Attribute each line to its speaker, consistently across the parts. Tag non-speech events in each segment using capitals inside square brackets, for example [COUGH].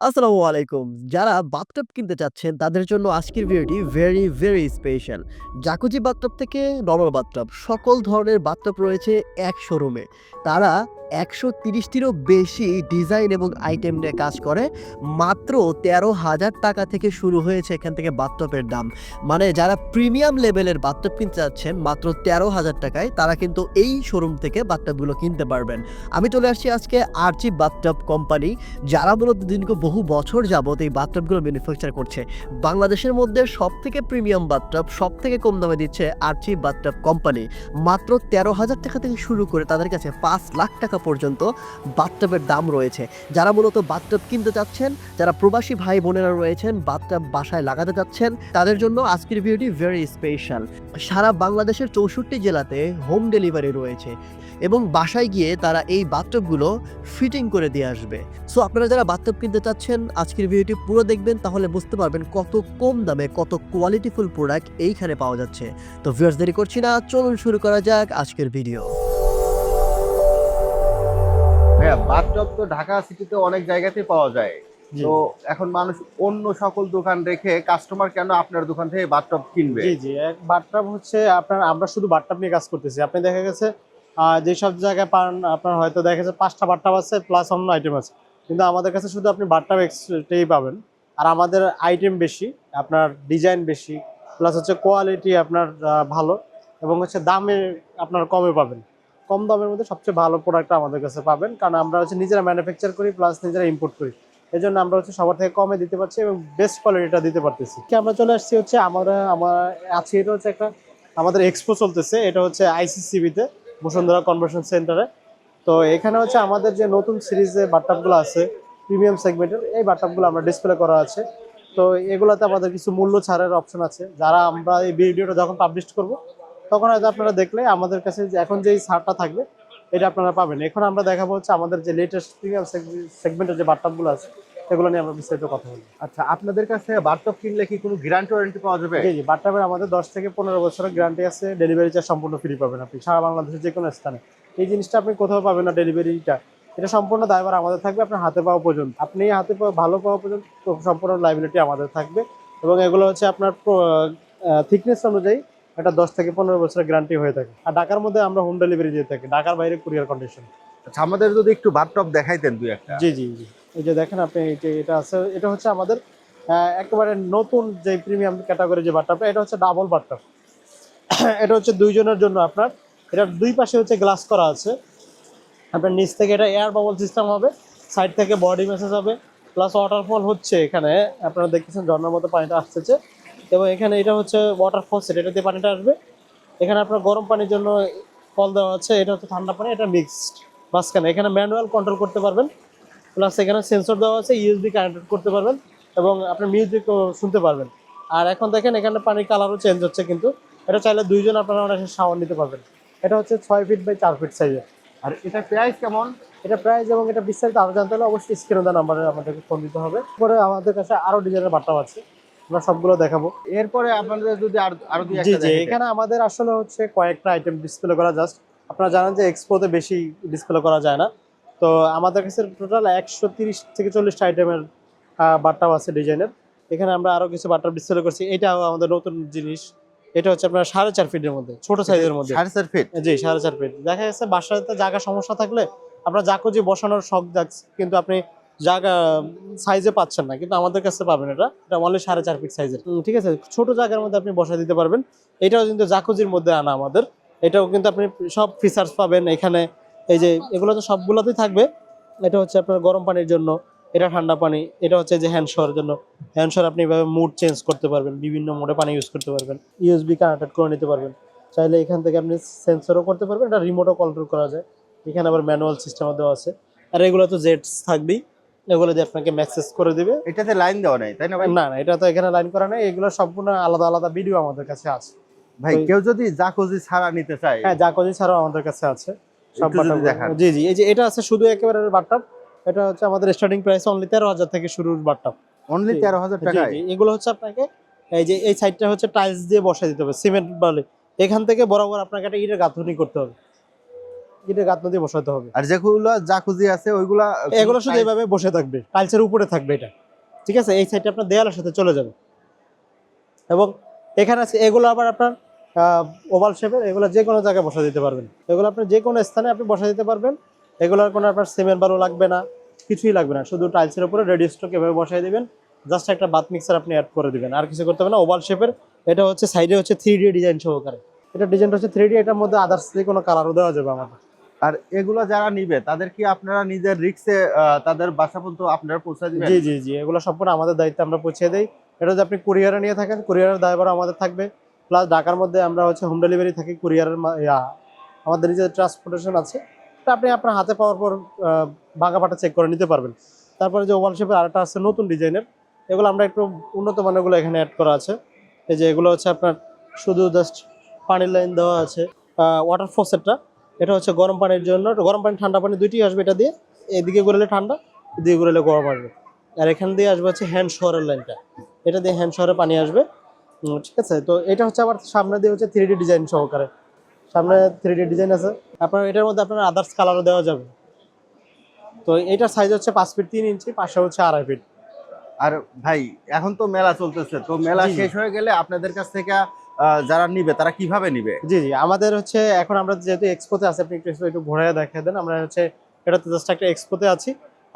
Speaker 1: আসসালামু আলাইকুম। যারা বাথটব কিনতে চাচ্ছেন তাদের জন্য আজকের ভিডিওটি very, very special. Jacuzzi bathtub থেকে নরমাল বাথটব সকল ধরনের বাথটব রয়েছে এক শোরুমে। তারা একশো তিরিশটিরও বেশি ডিজাইন এবং আইটেম নিয়ে কাজ করে। মাত্র ১৩,০০০ টাকা থেকে শুরু হয়েছে এখান থেকে বাথটবের দাম। মানে যারা প্রিমিয়াম লেভেলের বাথটব কিনতে চাচ্ছেন মাত্র ১৩,০০০ টাকায় তারা কিন্তু এই শোরুম থেকে বাথটবগুলো কিনতে পারবেন। আমি চলে আসছি আজকে আরচি বাথটব কোম্পানি যারা মূলত দীর্ঘ বহু বছর যাবত এই বাথটবগুলো ম্যানুফ্যাকচার করছে। বাংলাদেশের মধ্যে সব থেকে প্রিমিয়াম বাথটাব সব থেকে কম দামে দিচ্ছে আরচি বাথটব কোম্পানি। মাত্র ১৩,০০০ টাকা থেকে শুরু করে তাদের কাছে পাঁচ লাখ টাকা পর্যন্ত বাথটবের দাম রয়েছে। যারা মূলত বাথটব কিনতে চাচ্ছেন, যারা প্রবাসী ভাই বোনেরা রয়েছেন বাথটব বাসায় লাগাতে চাচ্ছেন তাদের জন্য আজকের ভিডিওটি ভেরি স্পেশাল। সারা বাংলাদেশের ৬৪ জেলাতে হোম ডেলিভারি রয়েছে এবং বাসায় গিয়ে তারা এই বাথটবগুলো ফিটিং করে দিয়ে আসবে। সো আপনারা যারা বাথটব কিনতে চাচ্ছেন আজকের ভিডিওটি পুরো দেখবেন তাহলে বুঝতে পারবেন কত কম দামে কত কোয়ালিটিফুল প্রোডাক্ট এইখানে পাওয়া যাচ্ছে। তো ভিউয়ার্স দেরি করছি না চলুন শুরু করা যাক আজকের ভিডিও।
Speaker 2: ভাইয়া বাথটব তো ঢাকা সিটিতে অনেক জায়গাতেই পাওয়া যায় তো এখন মানুষ অন্য সকল দোকান রেখে কাস্টমার কেন আপনার দোকান থেকে বাথটব কিনবে
Speaker 3: জি জি এক হচ্ছে আপনার আমরা শুধু বাথটাব নিয়ে কাজ করতেছি আপনি দেখা গেছে যেসব জায়গায় পান, আপনার হয়তো দেখা গেছে পাঁচটা বাথটাব আছে প্লাস অন্য আইটেম আছে। কিন্তু আমাদের কাছে শুধু আপনি বাথটাব এক্সটাই পাবেন। আর আমাদের আইটেম বেশি, আপনার ডিজাইন বেশি প্লাস হচ্ছে কোয়ালিটি আপনার ভালো এবং হচ্ছে দামে আপনার কমে পাবেন। কম দামের মধ্যে সবচেয়ে ভালো প্রোডাক্ট আমাদের কাছে পাবেন। কারণ আমরা হচ্ছে নিজেরা ম্যানুফ্যাকচার করি প্লাস নিজেরা ইম্পোর্ট করি। এই জন্য আমরা হচ্ছে সবার থেকে কমে দিতে পারছি এবং বেস্ট কোয়ালিটিটা দিতে পারতেছি। কি আমরা চলে আসছি হচ্ছে আমরা, আমার, আজকে এটা হচ্ছে একটা আমাদের এক্সপো চলতেছে। এটা হচ্ছে আইসিসিবিতে বসুন্ধরা কনভার্সন সেন্টারে তো এখানে হচ্ছে আমাদের যে নতুন সিরিজে বাট্টাপগুলো আছে প্রিমিয়াম সেগমেন্টের এই বাট্টাপগুলো আমরা ডিসপ্লে করা আছে। তো এগুলোতে আমাদের কিছু মূল্য ছাড়ের অপশন আছে। যারা আমরা এই ভিডিওটা যখন পাবলিশ করব, তখন হয়তো আপনারা দেখলে আমাদের কাছে যে এখন যেই ছাড়টা থাকবে, এটা আপনারা পাবেন। এখন আমরা দেখাবো হচ্ছে আমাদের যে লেটেস্ট প্রিমিয়াম সেগমেন্টের যে বাট্টাপগুলো আছে সেগুলো নিয়ে আমরা বিস্তারিত কথা বলব।
Speaker 2: আচ্ছা আপনাদের কাছে বাথটব কিনলে কি কোনো গ্যারান্টি ওয়ারেন্টি পাওয়া যাবে?
Speaker 3: জি জি বাট্টাপের আমাদের দশ থেকে পনেরো বছরের গ্যারান্টি আছে ডেলিভারি চার্জ সম্পূর্ণ ফ্রি পাবেন আপনি সারা বাংলাদেশের যে কোনো স্থানে। এই জিনিসটা আপনি কোথাও পাবেন না ডেলিভারিটা এটা সম্পূর্ণ দায়ভার আমাদের থাকবে আপনার হাতে পাওয়া পর্যন্ত। আপনি হাতে পাওয়া ভালো পাওয়া পর্যন্ত সম্পূর্ণ লাইবিলিটি আমাদের থাকবে। এবং এগুলো হচ্ছে আপনার থিকনেস অনুযায়ী এটা দশ থেকে পনেরো বছরের গ্যারান্টি হয়ে থাকে। আর ঢাকার মধ্যে আমরা হোম ডেলিভারি দিয়ে থাকি ঢাকার বাইরে কুরিয়ার কন্ডিশন
Speaker 2: আচ্ছা আমাদের যদি একটু বাথটব দেখাইতেন দুই একটা।
Speaker 3: জি জি জি। এই যে দেখেন আপনি এটা আছে, এটা হচ্ছে আমাদের একেবারে নতুন যে প্রিমিয়াম ক্যাটাগরি যে বাট্টাপটা এটা হচ্ছে ডাবল বাট্টাপ [COUGHS] এটা হচ্ছে দুইজনের জন্য আপনার, এটার দুই পাশে হচ্ছে গ্লাস করা আছে। আপনার নিচ থেকে এটা এয়ার বাবল সিস্টেম হবে সাইড থেকে বডি মেসেজ হবে প্লাস ওয়াটারফল হচ্ছে এখানে, আপনারা দেখতেছেন ঝর্ণার মতো পানিটা আসতেছে। এবং এখানে এটা হচ্ছে ওয়াটারফল সেট এটা দিয়ে পানিটা আসবে। এখানে আপনার গরম পানির জন্য কল দেওয়া আছে, এটা হচ্ছে ঠান্ডা পানি, এটা মিক্সড মাঝখানে, এখানে ম্যানুয়াল কন্ট্রোল করতে পারবেন। প্লাস এখানে সেন্সর দেওয়া আছে ইউএসবি কানেক্ট করতে পারবেন এবং আপনার মিউজিকও শুনতে পারবেন। আর এখন দেখেন এখানে পানির কালারও চেঞ্জ হচ্ছে কিন্তু। এটা চাইলে দুইজন আপনারা অনেক শাওয়ার নিতে পারবেন। এটা হচ্ছে ছয় ফিট বাই চার ফিট সাইজের
Speaker 2: আর এটা প্রাইস কেমন?
Speaker 3: এটা প্রাইস এবং এটা বিস্তারিত আরও জানতে হলে অবশ্যই স্ক্রিনে দেওয়া নাম্বারে আমাদেরকে ফোন দিতে হবে। পরে আমাদের কাছে আরও ডিজাইনের বাট্টাপ আছে। আমরা সবগুলো দেখাবো।
Speaker 2: এরপরে আপনাদের যদি আর আরও
Speaker 3: জি জি এখানে আমাদের আসলে হচ্ছে কয়েকটা আইটেম ডিসপ্লে করা জাস্ট আপনারা জানেন যে এক্সপোতে বেশি ডিসপ্লে করা যায় না। তো আমাদের কাছে টোটাল একশো তিরিশ থেকে চল্লিশটা আইটেমের বাট্টাও আছে ডিজাইনের এখানে আমরা আরও কিছু বাট্টাপ ডিসপ্লে করছি। এটাও আমাদের নতুন জিনিস। এটা হচ্ছে আপনার সাড়ে চার ফিটের মধ্যে ছোট সাইজের মধ্যে।
Speaker 2: সাড়ে চার ফিট
Speaker 3: জি সাড়ে চার ফিট দেখা যাচ্ছে বাসাতে জায়গা সমস্যা থাকলে আপনার জাকুজি বসানোর শখ যাচ্ছে কিন্তু আপনি জায়গা সাইজে পাচ্ছেন না। কিন্তু আমাদের কাছে পাবেন এটা। এটা অনলি সাড়ে চার ফিট সাইজের ঠিক আছে? ছোট জায়গার মধ্যে আপনি বসা দিতে পারবেন। এটাও কিন্তু জাকুজির মধ্যে আনা আমাদের। এটাও কিন্তু আপনি সব ফিচার্স পাবেন এখানে। এই যে এগুলো তো সবগুলোতেই থাকবে। এটা হচ্ছে আপনার গরম পানির জন্য এটা ঠান্ডা পানি এটা হচ্ছে যে হ্যান্ড শাওয়ার জন্য। হ্যান্ড শাওয়ার আপনি এভাবে মুড চেঞ্জ করতে পারবেন বিভিন্ন মোডে পানি ইউজ করতে পারবেন ইউএসবি কানেক্টেড করে নিতে পারবেন। চাইলে এখান থেকে আপনি সেন্সরও করতে পারবেন এটা রিমোটও কন্ট্রোল করা যায়। এখানে আবার ম্যানুয়াল সিস্টেমও দেওয়া আছে। আর এগুলো তো জেটস থাকবেই এগুলো দিয়ে আপনাকে ম্যাসেজ করে দিবে।
Speaker 2: এটাতে লাইন দেওয়া নাই তাই না ভাই?
Speaker 3: না না এটা তো এখানে লাইন করা নাই এগুলো সম্পূর্ণ আলাদা আলাদা ভিডিও আমাদের কাছে আছে।
Speaker 2: ভাই কেউ যদি জাকুজি ছাড়া নিতে চায়।
Speaker 3: হ্যাঁ জাকোজি ছাড়াও আমাদের কাছে আছে। সব
Speaker 2: একটু যদি
Speaker 3: বাট্টাপ
Speaker 2: দেখান।
Speaker 3: জি জি এই যে এটা আছে শুধু একেবারে বাট্টাপ এটা হচ্ছে আমাদের স্টার্টিং প্রাইস অনলি তেরো হাজার থেকে শুরুর বাট্টাপ
Speaker 2: অনলি তেরো হাজার
Speaker 3: জি এগুলো হচ্ছে আপনাকে এই যে এই সাইডটা হচ্ছে টাইলস দিয়ে বসাই দিতে হবে সিমেন্ট বলে। এখান থেকে বরাবর আপনাকে একটা ইটের গাঁথনি করতে হবে। ইটের গাঁথনি দিয়ে বসাতে হবে।
Speaker 2: আর যেগুলো জাকুজি আছে ওইগুলা
Speaker 3: এগুলো শুধু এভাবে বসে থাকবে টাইলসের উপরে থাকবে এটা। ঠিক আছে? এই সাইডটা আপনার দেয়ালের সাথে চলে যাবে। এবং এখানে আছে এগুলো আবার আপনার ওভাল শেপের এগুলো যে কোনো জায়গায় বসা দিতে পারবেন। এগুলো আপনি যে কোনো স্থানে আপনি বসা দিতে পারবেন। এগুলোর কোনো আপনার সিমেন্ট বালু লাগবে না কিছুই লাগবে না। শুধু টাইলসের উপরে রেডি স্টক এভাবে বসাই দিবেন। জাস্ট একটা বাথ মিক্সার আপনি অ্যাড করে দিবেন। আর কিছু করতে হবে না ওভাল শেপের এটা হচ্ছে সাইডে হচ্ছে থ্রি ডি ডিজাইন সহকারে। এটা ডিজাইনটা হচ্ছে থ্রি ডি এটার মধ্যে আদার্স যে কোনো কালারও দেওয়া যাবে আমাদের।
Speaker 2: আর এগুলো যারা নিবে তাদের কি আপনারা নিজের রিক্সে তাদের বাসা পর্যন্ত আপনারা পৌঁছে দিবেন?
Speaker 3: জি জি জি। এগুলো সম্পূর্ণ আমাদের দায়িত্বে আমরা পৌঁছে দেই। এটা যদি আপনি কুরিয়ারে নিয়ে থাকেন কুরিয়ারের দায়ভার আমাদের থাকবে। প্লাস ঢাকার মধ্যে আমরা হচ্ছে হোম ডেলিভারি থাকি কুরিয়ারের আমাদের নিজের ট্রান্সপোর্টেশন আছে, এটা আপনি আপনার হাতে পাওয়ার পর ভাঙা পাটা চেক করে নিতে পারবেন। তারপরে যে ওভাল শেপের আরেকটা আছে নতুন ডিজাইনের এগুলো আমরা একটু উন্নত মানেরগুলো এখানে অ্যাড করা আছে। এই যে এগুলো হচ্ছে আপনার শুধু জাস্ট পানির লাইন দেওয়া আছে ওয়াটার ফসেটটা এটা হচ্ছে গরম পানির জন্য, গরম পানি, ঠান্ডা পানি দুইটি আসবে এটা দিয়ে। এদিকে ঘুরলে ঠান্ডা, এদিকে ঘুরলে গরম আসবে। আর এখান দিয়ে আসবে হচ্ছে হ্যান্ড শোয়ারের লাইনটা এটা দিয়ে হ্যান্ড শোয়ারে পানি আসবে। ঠিক আছে। তো এটা হচ্ছে আবার সামনে দিয়ে হচ্ছে থ্রি ডিজাইন সহকারে। সামনে থ্রি ডিজাইন আছে। আপনার এটার মধ্যে আপনার আদার্স কালারও দেওয়া যাবে। তো এটার সাইজ হচ্ছে পাঁচ ফিট তিন ইঞ্চি পাশে হচ্ছে আড়াই ফিট
Speaker 2: আর ভাই এখন তো মেলা চলতেছে। তো মেলা। শেষ হয়ে গেলে আপনাদের কাছ থেকে যারা নিবে তারা কীভাবে নিবে?
Speaker 3: জি জি। আমাদের হচ্ছে এখন আমরা যেহেতু এক্সপোতে আছি আপনি একটু expo একটু ঘুরে দেখাই দেন। আমরা হচ্ছে এটা তো জাস্ট একটা এক্সপোতে আছি।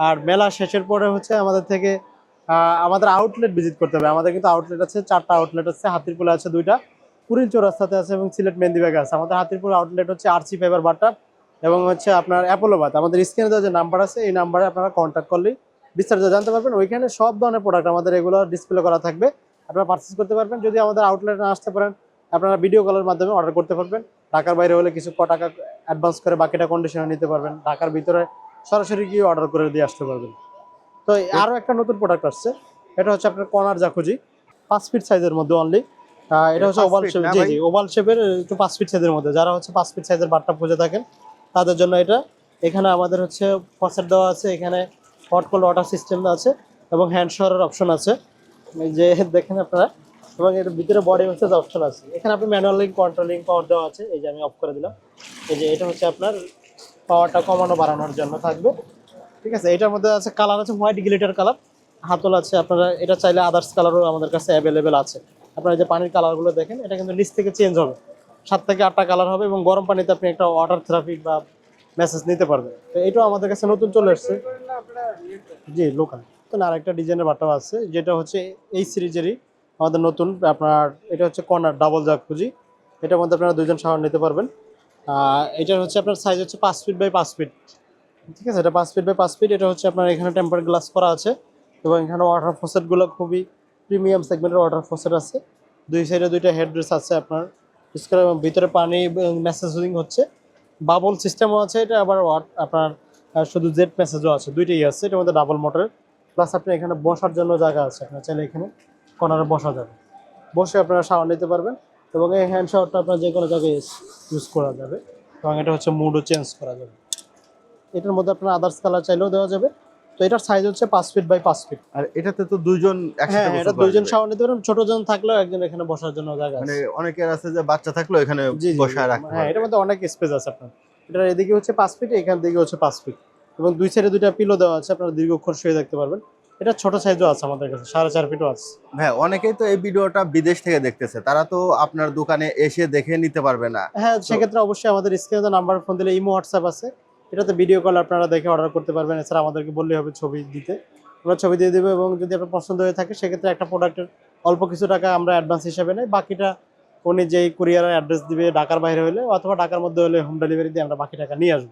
Speaker 3: আর মেলা শেষের পরে হচ্ছে আমাদের থেকে আমাদের আউটলেট ভিজিট করতে হবে। আমাদের কিন্তু আউটলেট আছে, চারটা আউটলেট আছে, হাতিরপুলে আছে দুইটা কুড়িল চৌরাস্তাতে আছে এবং সিলেট মেন্দিবাগে আছে। আমাদের হাতিরপুর আউটলেট হচ্ছে আরসি ফাইবার বাটা এবং হচ্ছে আপনার অ্যাপোলোবাদ আমাদের স্ক্রিনে যে নাম্বার আছে, এই নাম্বারে আপনারা কন্ট্যাক্ট করলেই বিস্তারিত জানতে পারবেন। ওইখানে সব ধরনের প্রোডাক্ট আমাদের এগুলো ডিসপ্লে করা থাকবে। আপনারা পারচেস করতে পারবেন। যদি আমাদের আউটলেটে না আসতে পারেন, আপনারা ভিডিও কলের মাধ্যমে অর্ডার করতে পারবেন। ঢাকার বাইরে হলে কিছু ক টাকা অ্যাডভান্স করে বাকিটা কন্ডিশনে নিতে পারবেন। ঢাকার ভিতরে সরাসরি গিয়ে অর্ডার করে দিয়ে আসতে পারবেন। তো আরও একটা নতুন প্রোডাক্ট আসছে। এটা হচ্ছে আপনার কর্নার জাকুজি। পাঁচ ফিট সাইজের মধ্যে অনলি এটা হচ্ছে oval shape G G oval শেপের একটু পাঁচ ফিট সাইজের মধ্যে। যারা হচ্ছে পাঁচ ফিট সাইজের বাটটা খুঁজে থাকেন তাদের জন্য এটা। এখানে আমাদের হচ্ছে ফসেট দেওয়া আছে এখানে হট কোল্ড ওয়াটার সিস্টেম আছে এবং হ্যান্ড শাওয়ারের অপশন আছে। যে দেখেন আপনারা এবং এর ভিতরে বডি মেসেজ অপশন আছে। এখানে আপনি ম্যানুয়ালি কন্ট্রোলিং পাওয়ার দেওয়া আছে। এই যে আমি অফ করে দিলাম। এই যে এটা হচ্ছে আপনার পাওয়ারটা কমানো বাড়ানোর জন্য থাকবে। ঠিক আছে, এটার মধ্যে আছে কালার আছে হোয়াইট গ্লিটার কালার হাতল আছে আপনারা, এটা চাইলে আদার্স কালারও আমাদের কাছে অ্যাভেলেবেল আছে। আপনারা যে পানির কালারগুলো দেখেন, এটা কিন্তু নিচ থেকে চেঞ্জ হবে। সাত থেকে আটটা কালার হবে এবং গরম পানিতে আপনি একটা ওয়াটার থেরাপি বা মেসেজ নিতে পারবেন। তো এটাও আমাদের কাছে নতুন চলে এসছে। জি লোকাল তো আর একটা ডিজাইনের বাটাও আছে, যেটা হচ্ছে এই সিরিজেরই আমাদের নতুন, আপনার এটা হচ্ছে কর্নার ডাবল জাকুজি এটার মধ্যে আপনারা দুজন শাওয়ার নিতে পারবেন। এটার হচ্ছে আপনার সাইজ হচ্ছে পাঁচ ফিট বাই পাঁচ ফিট ঠিক আছে, এটা পাঁচ ফিট বাই পাঁচ ফিট এটা হচ্ছে আপনার এখানে টেম্পার গ্লাস করা আছে এবং এখানে ওয়াটার ফসেটগুলো খুবই প্রিমিয়াম সেগমেন্টের ওয়াটার ফসেট আছে। দুই সাইডে দুইটা হেডরেস আছে আপনার ভিতরে পানি মেসেজিং হচ্ছে। বাবল সিস্টেমও আছে, এটা আবার আপনার শুধু জেট মেসেজও আছে, দুইটাই আছে, এটার মধ্যে ডাবল মোটরের প্লাস আপনি এখানে বসার জন্য জায়গা আছে, আপনার চাইলে এখানে কর্নারে বসা যাবে। বসে আপনারা শাওয়ার নিতে পারবেন এবং এই হ্যান্ড শাওয়ারটা আপনার যে কোনো জায়গায় ইউজ করা যাবে। এবং এটা হচ্ছে মুডও চেঞ্জ করা যাবে। এটার মধ্যে আপনার আদার্স কালার চাইলেও দেওয়া যাবে। তো এটার সাইজ হচ্ছে পাঁচ ফিট বাই পাঁচ ফিট
Speaker 2: আর এটাতে তো দুইজন
Speaker 3: হ্যাঁ এটা দুইজন। শাওয়ার নিতে পারেন ছোট জন থাকলেও একজন এখানে বসার জন্য জায়গা
Speaker 2: মানে অনেকের আছে যে বাচ্চা থাকলেও এখানে বসায় রাখতে
Speaker 3: হ্যাঁ এটার মধ্যে অনেক স্পেস আছে আপনার। এটার এদিকে হচ্ছে পাঁচ ফিট এখান থেকে হচ্ছে পাঁচ ফিট এবং দুই সাইডে দুইটা পিলো দেওয়া আছে আপনারা দীর্ঘক্ষণ শুয়ে দেখতে পারবেন। এটা ছোট সাইজও আছে আমাদের কাছে সাড়ে চার ফিটও আছে।
Speaker 2: হ্যাঁ অনেকেই তো এই ভিডিওটা বিদেশ থেকে দেখতেছে তারা তো আপনার দোকানে এসে দেখে নিতে পারবে না।
Speaker 3: হ্যাঁ সেক্ষেত্রে অবশ্যই আমাদের স্ক্রিনে নাম্বার ফোন দিলে ইমো হোয়াটসঅ্যাপ আছে। এটাতে ভিডিও কল আপনারা দেখে অর্ডার করতে পারবেন। এছাড়া আমাদেরকে বললেই হবে ছবি দিতে। আমরা ছবি দিয়ে দেবো এবং যদি আপনার পছন্দ হয়ে থাকে সেক্ষেত্রে একটা প্রোডাক্টের অল্প কিছু টাকা আমরা অ্যাডভান্স হিসাবে নেই। বাকিটা উনি যেই কুরিয়ারের অ্যাড্রেস দিবে ঢাকার বাইরে হলে অথবা ঢাকার মধ্যে হলে হোম ডেলিভারি দিয়ে আমরা বাকি টাকা নিয়ে আসব।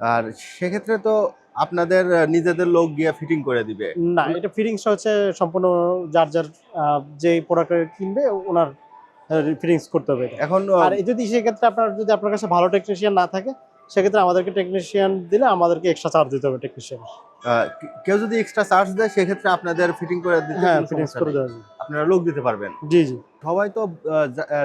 Speaker 2: আর সেক্ষেত্রে তো আপনাদের নিজেদের লোক গিয়ে ফিটিং করে দিবে।
Speaker 3: না এটা ফিটিংসটা হচ্ছে সম্পূর্ণ যার যার যেই প্রোডাক্ট কিনবে ওনার ফিটিংস করতে হবে
Speaker 2: এখন
Speaker 3: আর যদি সেক্ষেত্রে আপনার যদি আপনার কাছে ভালো টেকনিশিয়ান না থাকে সেক্ষেত্রে আমাদেরকে টেকনিশিয়ান দিলে আমাদেরকে এক্সট্রা চার্জ দিতে হবে টেকনিশিয়ান
Speaker 2: কেউ যদি এক্সট্রা চার্জ দেয় সেক্ষেত্রে আপনাদের ফিটিং করে দিতে
Speaker 3: হ্যাঁ
Speaker 2: সমস্যা
Speaker 3: করে দেওয়া
Speaker 2: আপনারা লোক দিতে পারবেন।
Speaker 3: জি জি।
Speaker 2: সবাই তো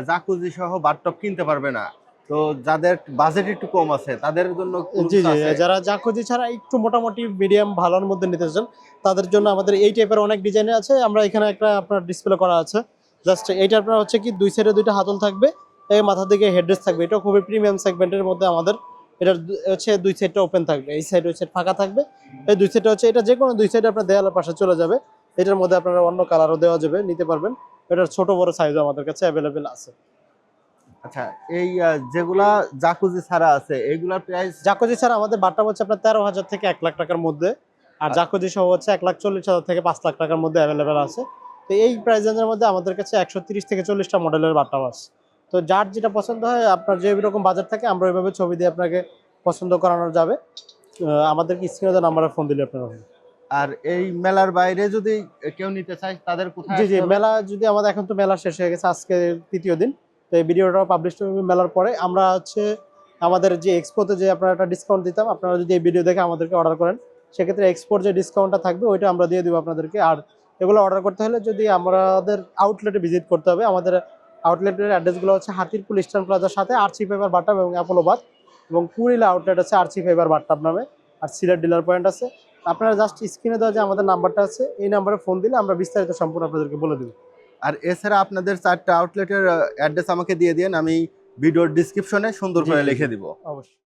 Speaker 2: জাকুজি সহ বাথটব কিনতে পারবে না। তো যাদের বাজেট একটু কম আছে তাদের জন্য
Speaker 3: জি জি? যারা জাকুজি ছাড়া একটু মোটামুটি মিডিয়াম ভালোর মধ্যে নিতে চান তাদের জন্য আমাদের এই টাইপের অনেক ডিজাইন আছে। আমরা এখানে একটা আপনার ডিসপ্লে করা আছে। জাস্ট এইটা আপনার হচ্ছে কি দুই সাইডে দুইটা হাতল থাকবে এই মাথার দিকে হেডরেস থাকবে। এটা খুবই প্রিমিয়াম সেগমেন্টের মধ্যে আমাদের এটার হচ্ছে দুই সাইডটা ওপেন থাকবে। এই সাইড ওই সাইড ফাঁকা থাকবে। এই দুই সাইডটা হচ্ছে এটা যে কোনো দুই সাইডে আপনার দেওয়ালের পাশে চলে যাবে। এটার মধ্যে আপনারা অন্য কালারও দেওয়া যাবে নিতে পারবেন। এটার ছোট বড় সাইজও আমাদের কাছে অ্যাভেলেবেল আছে।
Speaker 2: আচ্ছা এই যেগুলা জাকুজি ছাড়া আছে এইগুলার প্রাইস
Speaker 3: জাকোজি ছাড়া আমাদের বাট্টা হচ্ছে আপনার তেরো হাজার থেকে এক লাখ টাকার মধ্যে। আর জাকোজি সহ হচ্ছে এক লাখ চল্লিশ হাজার থেকে পাঁচ লাখ টাকার মধ্যে অ্যাভেলেবেল আছে। তো এই প্রাইস রেঞ্জের মধ্যে আমাদের কাছে একশো তিরিশ থেকে চল্লিশটা মডেলের বাট্টাও আছে। তো যার যেটা পছন্দ হয় আপনার যে রকম বাজার থাকে আমরা ওইভাবে ছবি দিয়ে আপনাকে পছন্দ করানো যাবে। আমাদেরকে স্ক্রিনে নাম্বারে ফোন দিলে আপনারা।
Speaker 2: আর এই মেলার বাইরে যদি কেউ নিতে চায় তাদের কোথায়
Speaker 3: জি জি মেলা যদি আমাদের এখন তো মেলা শেষ হয়ে গেছে আজকে তৃতীয় দিন। তো এই ভিডিওটা পাবলিশ মেলার পরে। আমরা হচ্ছে আমাদের যে এক্সপোতে যে আপনারা একটা ডিসকাউন্ট দিতাম আপনারা যদি এই ভিডিও দেখে আমাদেরকে অর্ডার করেন সেক্ষেত্রে এক্সপোর যে ডিসকাউন্টটা থাকবে ওইটা আমরা দিয়ে দিব আপনাদেরকে। আর এগুলো অর্ডার করতে হলে যদি আমাদের আউটলেটে ভিজিট করতে হবে আমাদের আউটলেটের অ্যাড্রেসগুলো হচ্ছে হাতিরপুল ইস্টার্ন প্লাজার সাথে আরসি ফাইবার বাটাম এবং অ্যাপোলো বাদ। এবং কুড়িলা আউটলেট আছে আরসি ফাইবার বাটাম নামে। আর সিলেট ডিলার পয়েন্ট আছে। আপনারা জাস্ট স্ক্রিনে দেওয়া যে আমাদের নাম্বারটা আছে এই নাম্বারে ফোন দিলে আমরা বিস্তারিত সম্পূর্ণ আপনাদেরকে বলে দেবো।
Speaker 2: আর এছাড়া আপনাদের চারটা আউটলেটের অ্যাড্রেস আমাকে দিয়ে দিন আমি ভিডিওর ডিসক্রিপশনে সুন্দর করে লিখে। দিব।
Speaker 3: অবশ্যই।